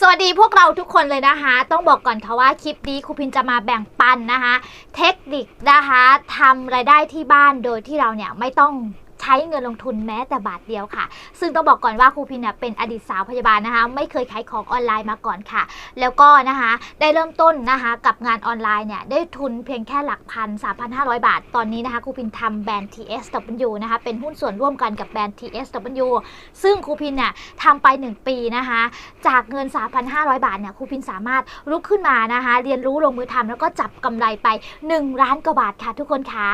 สวัสดีพวกเราทุกคนเลยนะคะ ต้องบอกก่อนค่ะว่าคลิปนี้ครูพินจะมาแบ่งปันนะคะ เทคนิคนะคะทำรายได้ที่บ้านโดยที่เราเนี่ยไม่ต้อง ช้เงินลงทุนแม้แต่บาทเดียวค่ะ ซึ่งต้องบอกก่อนว่าครูพินเนี่ยเป็นอดีตสาวพยาบาลนะคะ ไม่เคยขายของออนไลน์มาก่อนค่ะ แล้วก็นะคะได้เริ่มต้นนะคะกับงานออนไลน์เนี่ยได้ทุนเพียงแค่หลักพัน 3,500 บาท ตอนนี้นะคะครูพินทำแบรนด์ TSW นะคะเป็นหุ้นส่วนร่วมกันกับแบรนด์ TSW ซึ่งครูพินเนี่ยทำไป 1 ปีนะคะ จากเงิน 3,500 บาทเนี่ยครูพินสามารถลุกขึ้นมานะคะ เรียนรู้ลงมือทำแล้วก็จับกำไรไป 1 ล้านกว่าบาทค่ะทุกคนคะ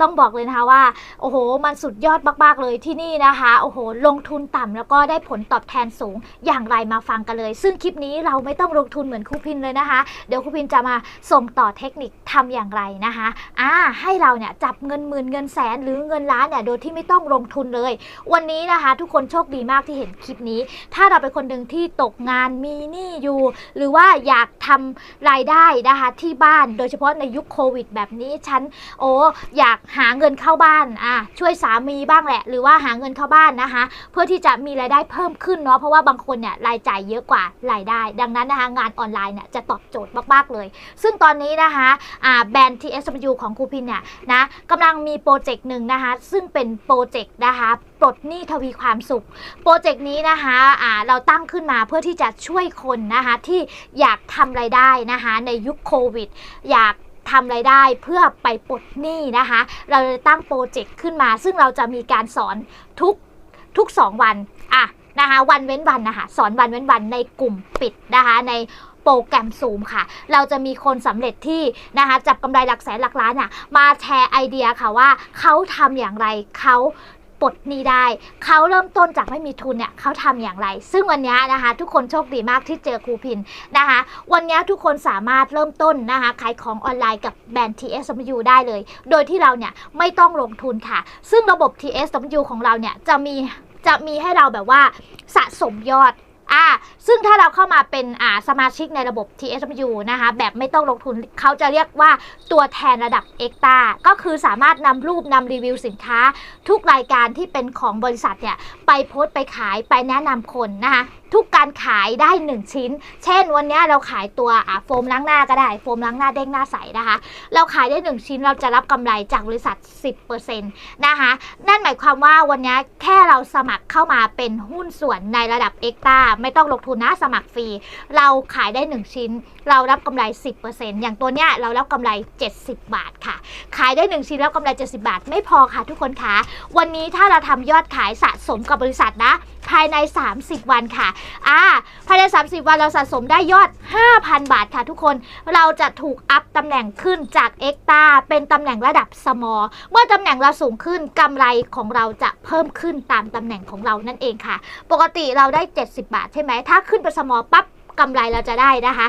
ต้องบอกเลยนะคะว่า โอ้โห มันสุดยอดมากๆเลยที่นี่นะคะ โอ้โห ลงทุนต่ำแล้วก็ได้ผลตอบแทนสูงอย่างไรมาฟังกันเลย ซึ่งคลิปนี้เราไม่ต้องลงทุนเหมือนครูพินเลยนะคะ เดี๋ยวครูพินจะมาส่งต่อเทคนิคทำอย่างไรนะคะอ่าให้เราเนี่ยจับเงินหมื่นเงินแสนหรือเงินล้านเนี่ยโดยที่ไม่ต้องลงทุนเลย วันนี้นะคะ ทุกคนโชคดีมากที่เห็นคลิปนี้ ถ้าเราเป็นคนหนึ่งที่ตกงานมีหนี้อยู่ หรือว่าอยากทำรายได้นะคะที่บ้านโดยเฉพาะในยุคโควิด แบบนี้ฉันโอ้อยากหาเงินเข้าบ้านอะช่วยสามีบ้างแหละ หรือว่าหาเงินเข้าบ้านนะคะ เพื่อที่จะมีรายได้เพิ่มขึ้นเนาะเพราะว่าบางคนเนี่ยรายจ่ายเยอะกว่ารายได้ ดังนั้นนะคะงานออนไลน์เนี่ยจะตอบโจทย์มากๆเลย ซึ่งตอนนี้นะคะอ่าแบรนด์ TSW ของครูพินเนี่ยนะกำลังมีโปรเจกต์หนึ่งนะคะ ซึ่งเป็นโปรเจกต์นะคะปลดหนี้ทวีความสุข โปรเจกต์นี้นะคะอ่าเราตั้งขึ้นมาเพื่อที่จะช่วยคนนะคะที่อยากทำรายได้นะคะในยุคโควิด อยาก ทำรายได้เพื่อไปปลดหนี้นะคะ เราเลยตั้งโปรเจกต์ขึ้นมา ซึ่งเราจะมีการสอนทุกทุก 2 วันอะนะคะวันเว้นวันนะคะสอนวันเว้นวันในกลุ่มปิดนะคะในโปรแกรมซูมค่ะ เราจะมีคนสำเร็จที่นะคะจับกำไรหลักแสนหลักล้านอะมาแชร์ไอเดียค่ะว่าเขาทำอย่างไรเขา ปลดหนี้ได้เขาเริ่มต้นจากไม่มีทุนเนี่ยเขาทำอย่างไร ซึ่งวันนี้นะคะ ทุกคนโชคดีมากที่เจอครูพินนะคะ วันนี้ทุกคนสามารถเริ่มต้นนะคะขายของออนไลน์กับแบรนด์ TSW ได้เลย โดยที่เราเนี่ยไม่ต้องลงทุนค่ะ ซึ่งระบบ TSW ของเราเนี่ยจะมีจะมีให้เราแบบว่าสะสมยอด อ่าซึ่งถ้าเราเข้ามาเป็นอ่าสมาชิกในระบบ T S U นะคะแบบไม่ต้องลงทุนเขาจะเรียกว่าตัวแทนระดับเอ็กตาก็คือสามารถนำรูปนำรีวิวสินค้า ทุกรายการที่เป็นของบริษัทเนี่ยไปโพสต์ไปขายไปแนะนำคนนะคะ ทุกการขายได้ 1 ชิ้น เช่นวันนี้เราขายตัวอ่าโฟมล้างหน้าก็ได้ โฟมล้างหน้าเด้งหน้าใสนะคะ เราขายได้ 1 ชิ้นเราจะรับกำไรจากบริษัท 10%นะคะ นั่นหมายความว่าวันนี้แค่เราสมัครเข้ามาเป็นหุ้นส่วนในระดับเอ็กตาไม่ต้องลงทุนนะสมัครฟรี เราขายได้ 1 ชิ้น เรารับกำไร 10%อย่างตัวเนี้ยเรารับกำไร 70 บาทค่ะ ขายได้ 1 ชิ้นแล้วกำไร 70 บาท ไม่พอค่ะทุกคนคะวันนี้ถ้าเราทำยอดขายสะสมกับบริษัทนะ ภายใน 30 วันค่ะอ่าภายใน 30 วันเราสะสมได้ยอด 5,000 บาทค่ะทุกคน เราจะถูกอัพตำแหน่งขึ้นจากเอ็กตาเป็นตำแหน่งระดับสมอเมื่อตำแหน่งเราสูงขึ้นกำไรของเราจะเพิ่มขึ้นตามตำแหน่งของเรานั่นเองค่ะ ปกติเราได้ 70 บาทใช่ไหมถ้าขึ้นไปสมอปั๊บ กำไรเราจะได้นะคะ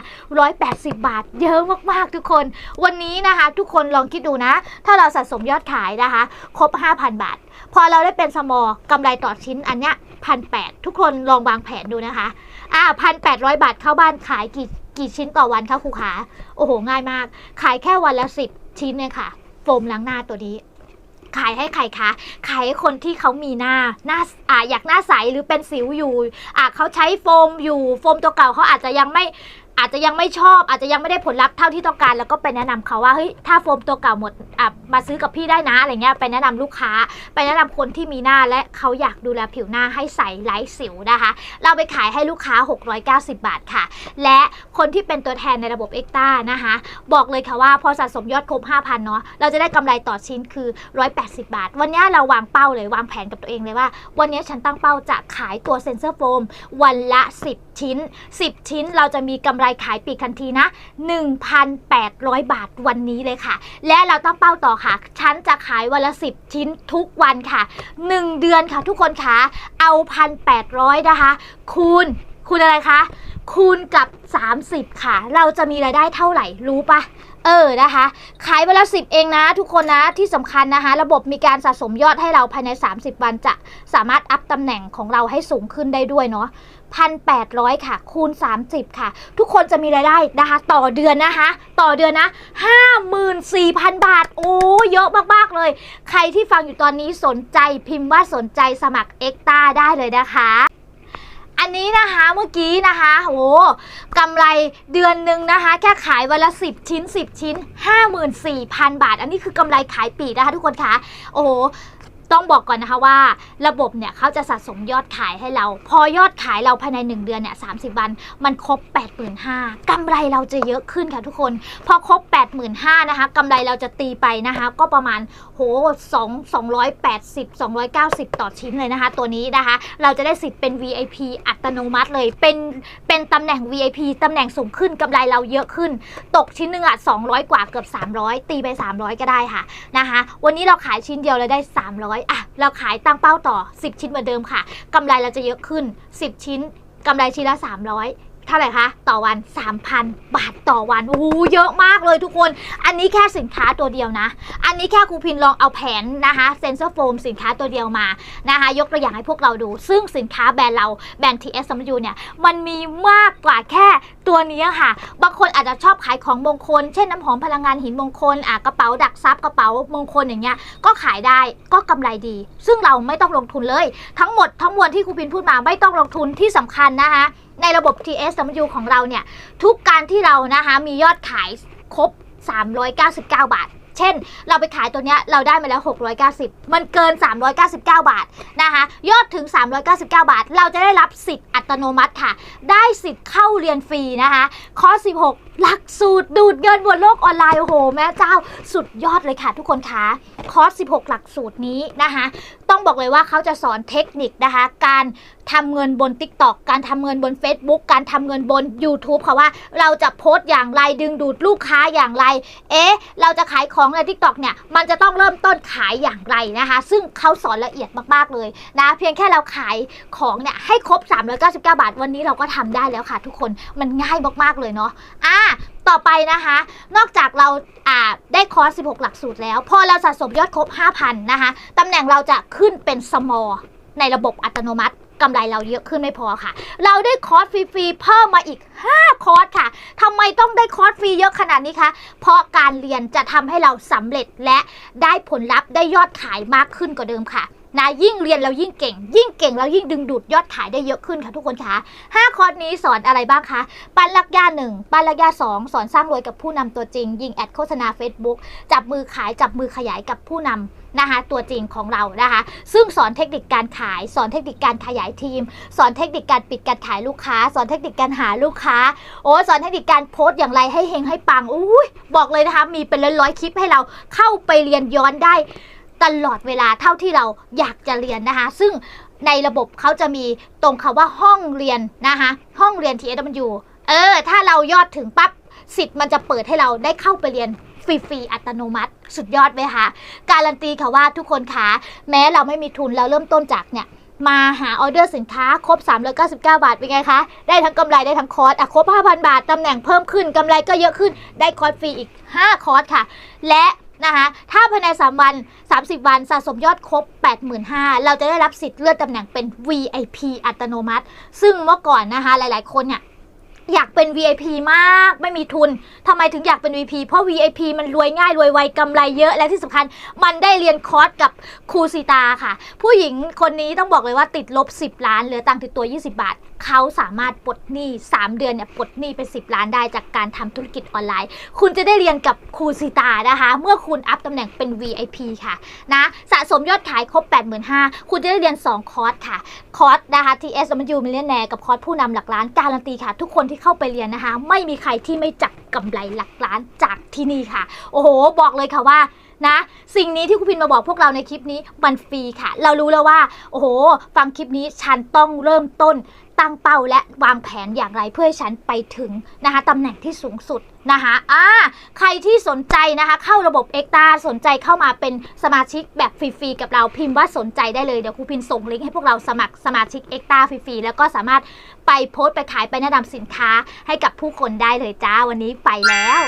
180 บาท เยอะมากๆทุกคน วันนี้นะคะ ทุกคนลองคิดดูนะ ถ้าเราสะสมยอดขายนะคะ ครบ 5,000 บาท พอเราได้เป็นสมอกำไรต่อชิ้นอันเนี้ยพันแทุกคนลองวางแผนดูนะคะ อ่าพันแปดร้อยบาทเข้าบ้านขายกี่กี่ชิ้นต่อวันคะครูขา โอ้โห ง่ายมาก ขายแค่วันละสิบชิ้นเนี่ยค่ะ โฟมล้างหน้าตัวนี้ ขายให้ใครคะขายให้คนที่เขามีหน้าหน้าอ่าอยากหน้าใสหรือเป็นสิวอยู่อ่าเขาใช้โฟมอยู่โฟมตัวเก่าเขาอาจจะยังไม่ อาจจะยังไม่ชอบอาจจะยังไม่ได้ผลลัพธ์เท่าที่ต้องการ แล้วก็ไปแนะนำเขาว่าเฮ้ยถ้าโฟมตัวเก่าหมดอะมาซื้อกับพี่ได้นะอะไรเงี้ยไปแนะนำลูกค้า ไปแนะนำคนที่มีหน้าและเขาอยากดูแลผิวหน้าให้ใสไร้สิวนะคะ เราไปขายให้ลูกค้า 690 บาทค่ะ และคนที่เป็นตัวแทนในระบบเอ็กตานะคะ บอกเลยค่ะว่าพอสะสมยอดครบ 5,000 เนาะเราจะได้กำไรต่อชิ้นคือ 180 บาท วันนี้เราวางเป้าเลยวางแผนกับตัวเองเลยว่า วันนี้ฉันตั้งเป้าจะขายตัวเซนเซอร์โฟมวันละ 10 ชิ้น 10 ชิ้นเราจะมีกำไรขายปีกทันทีนะ 1,800 บาทวันนี้เลยค่ะ และเราตั้งเป้าต่อค่ะ ฉันจะขายวันละ 10 ชิ้นทุกวันค่ะ 1 เดือนค่ะทุกคนคะเอา 1,800 นะคะ คูณคูณอะไรคะ คูณกับ 30 ค่ะ เราจะมีรายได้เท่าไหร่รู้ปะเออนะคะ ขายวันละ10 เองนะ ทุกคนนะที่สำคัญนะคะ ระบบมีการสะสมยอดให้เราภายใน 30 วันจะสามารถอัพตำแหน่งของเราให้สูงขึ้นได้ด้วยเนาะ พันแปดร้อยค่ะ คูณ 30 ค่ะ ทุกคนจะมีรายได้นะคะ ต่อเดือนนะคะ ต่อเดือนนะ 54,000 บาท โอ้เยอะมากๆเลย ใครที่ฟังอยู่ตอนนี้สนใจพิมพ์ว่าสนใจสมัครเอ็กตาได้เลยนะคะอันนี้นะคะเมื่อกี้นะคะโหกำไรเดือนหนึ่งนะคะ แค่ขายวันละ 10 ชิ้น 10 ชิ้น 54,000 บาท อันนี้คือกำไรขายปีนะคะทุกคนคะโอ้โห ต้องบอกก่อนนะคะว่า ระบบเนี่ยเขาจะสะสมยอดขายให้เรา พอยอดขายเราภายใน 1 เดือนเนี่ย30วัน มันครบ 85,000กำไรเราจะเยอะขึ้นค่ะทุกคน พอครบ 85,000นะคะกำไรเราจะตีไปนะคะ ก็ประมาณโห2 280 290 ต่อชิ้นเลยนะคะ ตัวนี้นะคะ เราจะได้สิทธิ์เป็น VIP อัตโนมัติเลย เป็นเป็นตำแหน่ง VIP ตำแหน่งสูงขึ้นกำไรเราเยอะขึ้น ตกชิ้นหนึ่งอะ200 กว่าเกือบ 300 ตีไป 300 ก็ได้ค่ะนะคะ วันนี้เราขายชิ้นเดียวเราได้ 300อะเราขายตั้งเป้าต่อ 10 ชิ้นเหมือนเดิมค่ะกำไรเราจะเยอะขึ้น 10 ชิ้นกำไรชิ้นละ300 เท่าไหร่คะ ต่อวัน 3,000 บาทต่อวันโอ้โหเยอะมากเลยทุกคน อันนี้แค่สินค้าตัวเดียวนะ อันนี้แค่ครูพินลองเอาแผนนะคะเซนเซอร์โฟมสินค้าตัวเดียวมานะคะ ยกตัวอย่างให้พวกเราดู ซึ่งสินค้าแบรนด์เราแบรนด์ TSMU เนี่ย มันมีมากกว่าแค่ตัวนี้ค่ะ บางคนอาจจะชอบขายของมงคล เช่นน้ำหอมพลังงานหินมงคลอะกระเป๋าดักซับกระเป๋ามงคลอย่างเงี้ยก็ขายได้ก็กำไรดี ซึ่งเราไม่ต้องลงทุนเลย ทั้งหมดทั้งมวลที่ครูพินพูดมาไม่ต้องลงทุนที่สำคัญนะคะ ในระบบ TSW ของเราเนี่ย ทุกการที่เรานะคะมียอดขายครบ 399 บาท เช่น เราไปขายตัวเนี้ยเราได้มาแล้ว 690 มันเกิน 399 บาทนะคะยอดถึง 399 บาท เราจะได้รับสิทธิ์อัตโนมัติค่ะ ได้สิทธิ์เข้าเรียนฟรีนะคะคอร์ส16 หลักสูตรดูดเงินบนโลกออนไลน์โอ้โหแม่เจ้าสุดยอดเลยค่ะ ทุกคนคะคอร์ส16 หลักสูตรนี้นะคะต้องบอกเลยว่าเขาจะสอนเทคนิคนะคะการทำเงินบน TikTok การทำเงินบน Facebook การทำเงินบน YouTube ค่ะว่าเราจะโพสต์อย่างไรดึงดูดลูกค้าอย่างไร เอ๊ะ เราจะขายของสองใน TikTok เนี่ย มันจะต้องเริ่มต้นขายอย่างไรนะคะ ซึ่งเขาสอนละเอียดมากๆเลยนะ เพียงแค่เราขายของเนี่ยให้ครบ 399 บาท วันนี้เราก็ทำได้แล้วค่ะ ทุกคน มันง่ายมากๆเลยเนาะ อ่า ต่อไปนะคะ นอกจากเราอ่าได้คอร์ส 16 หลักสูตรแล้ว พอเราสะสมยอดครบ 5,000 นะคะตำแหน่งเราจะขึ้นเป็น small ในระบบอัตโนมัติ กำไรเราเยอะขึ้นไม่พอค่ะ เราได้คอร์สฟรีๆเพิ่มมาอีก 5 คอร์สค่ะทำไมต้องได้คอร์สฟรีเยอะขนาดนี้คะ เพราะการเรียนจะทำให้เราสำเร็จและได้ผลลัพธ์ได้ยอดขายมากขึ้นกว่าเดิมค่ะนะยิ่งเรียนเรายิ่งเก่ง ยิ่งเก่งเรายิ่งดึงดูดยอดขายได้เยอะขึ้นค่ะทุกคนคะ5คอร์สนี้สอนอะไรบ้างคะ ปันลักย่าหนึ่งปั้นลักย่าสองสอนสร้างรวยกับผู้นำตัวจริง ยิงแอดโฆษณา Facebook จับมือขายจับมือขยายกับผู้นำ นะคะตัวจริงของเรานะคะซึ่งสอนเทคนิคการขาย สอนเทคนิคการขยายทีม สอนเทคนิคการปิดการขายลูกค้า สอนเทคนิคการหาลูกค้าโอ้สอนเทคนิคการโพสต์อย่างไรให้เฮงให้ปังอุ้ยบอกเลยนะคะมีเป็นร้อยๆคลิปให้เราเข้าไปเรียนย้อนได้ตลอดเวลาเท่าที่เราอยากจะเรียนนะคะ ซึ่งในระบบเขาจะมีตรงคาว่าห้องเรียนนะคะห้องเรียน TSW เออ ถ้าเรายอดถึงปั๊บสิทธิ์มันจะเปิดให้เราได้เข้าไปเรียน ฟรีๆอัตโนมัติ สุดยอดไหมคะการันตีค่ะว่าทุกคนคะแม้เราไม่มีทุนเราเริ่มต้นจากเนี่ยมาหาออเดอร์สินค้าครบ 399 บาทเป็นไงคะ ได้ทั้งกำไรได้ทั้งคอร์สอะครบ 5,000 บาท ตำแหน่งเพิ่มขึ้นกำไรก็เยอะขึ้นได้คอร์สฟรีอีก 5 คอร์สค่ะ และนะคะถ้าภายใน 3 วัน 30 วันสะสมยอดครบ 85,000เราจะได้รับสิทธิ์เลื่อนตำแหน่งเป็น VIP อัตโนมัติ ซึ่งเมื่อก่อนนะคะหลาย ๆ คนเนี่ย อยากเป็น VIP มากไม่มีทุนทำไมถึงอยากเป็น VIP เพราะ VIP มันรวยง่ายรวยไวกำไรเยอะและที่สำคัญมันได้เรียนคอร์สกับครูซีตาค่ะ ผู้หญิงคนนี้ต้องบอกเลยว่าติดลบ 10 ล้านเหลือตังค์ติดตัว 20 บาท เขาสามารถปลดหนี้ 3 เดือนเนี่ยปลดหนี้เป็น10 ล้านได้จากการทำธุรกิจออนไลน์ คุณจะได้เรียนกับครูซีตานะคะ เมื่อคุณอัพตำแหน่งเป็น VIP ค่ะนะสะสมยอดขายครบ 85,000คุณจะได้เรียน 2 คอร์สค่ะคอร์สนะคะ TS m u Millionaire กับคอร์สผู้นำหลักล้านการันตีค่ะทุกคนที่เข้าไปเรียนนะคะ ไม่มีใครที่ไม่จับกำไรหลักล้านจากที่นี่ค่ะ โอ้โห บอกเลยค่ะว่านะ สิ่งนี้ที่คุณพินมาบอกพวกเราในคลิปนี้มันฟรีค่ะ เรารู้แล้วว่า โอ้โห ฟังคลิปนี้ฉันต้องเริ่มต้น ตั้งเป้าและวางแผนอย่างไรเพื่อให้ฉันไปถึงนะคะตำแหน่งที่สูงสุดนะคะอ่าใครที่สนใจนะคะเข้าระบบเอ็กตาสนใจเข้ามาเป็นสมาชิกแบบฟรีๆกับเราพิมพ์ว่าสนใจได้เลยเดี๋ยวครูพินส่งลิงก์ให้พวกเราสมัครสมาชิกเอ็กตาฟรีๆแล้วก็สามารถไปโพสต์ไปขายไปแนะนำสินค้าให้กับผู้คนได้เลยจ้าวันนี้ไปแล้ว